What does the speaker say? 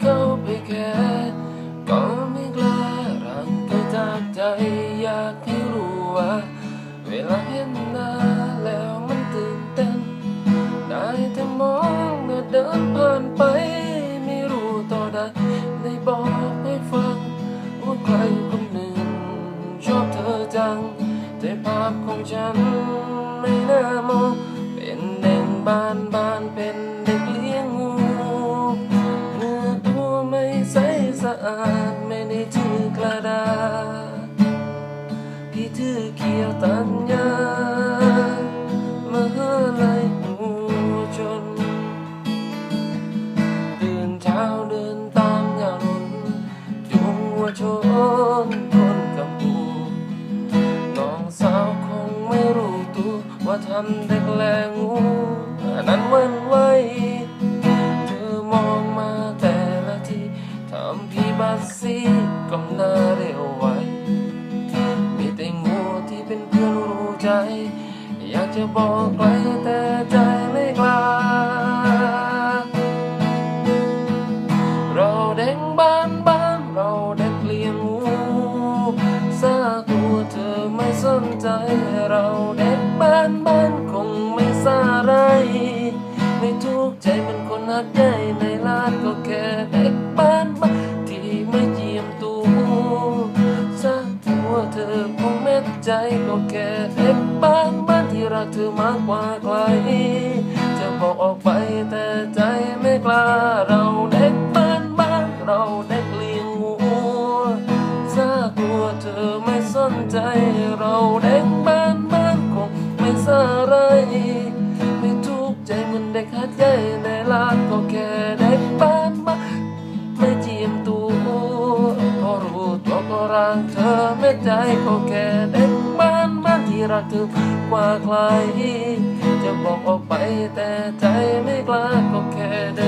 เขาไปแค่ก็ไม่กล้ารักก็จใจอยากให้รู้ว่า เวลาเห็นหน้าแล้วมันตื่นเต้นได้แต่มองเธอเดินผ่านไป ไม่รู้ตอนใดได้บอกให้ฟังว่าใครคนหนึ่ง ชอบเธอจัง แต่ภาพของฉันไม่น่ามองเป็นเด่นบานบานเป็นเด่น สะอาดไม่ได้ถือกระดาษพี่ถือเขียวตัญญามาลายหูชนตื่นเช้าเดินตามยามนจูงวัวชนคนกำปูน้องสาวคงไม่รู้ตัวว่าทำเด็กแลงูอันนั้นเว้นไว้ สนใจเราเด็กบ้านบ้านคงไม่ซาไร ไม่ทุกใจเป็นคนหักใหญ่ในลาดก็แค่เด็กบ้านบ้านที่ไม่เยี่ยมตัวสักทัวเธอคงเม็ดใจก็แค่เด็กบ้านบ้านที่รักเธอมากกว่าใครจะบอกออกไปแต่ใจไม่กล้าเรา ไม่สนใจเราเด็กบ้านบ้านคงไม่สาไรไม่ทุกข์ใจเหมือนเด็กหัดใหญ่ในลานก็แค่เด็กบ้านบ้านไม่เจียมตัวพอรู้ตัวก็รักเธอไม่ใจก็แค่เด็กบ้านบ้านที่รักเธอกว่าใครจะบอกออกไปแต่ใจไม่กล้าก็แค่เด็ก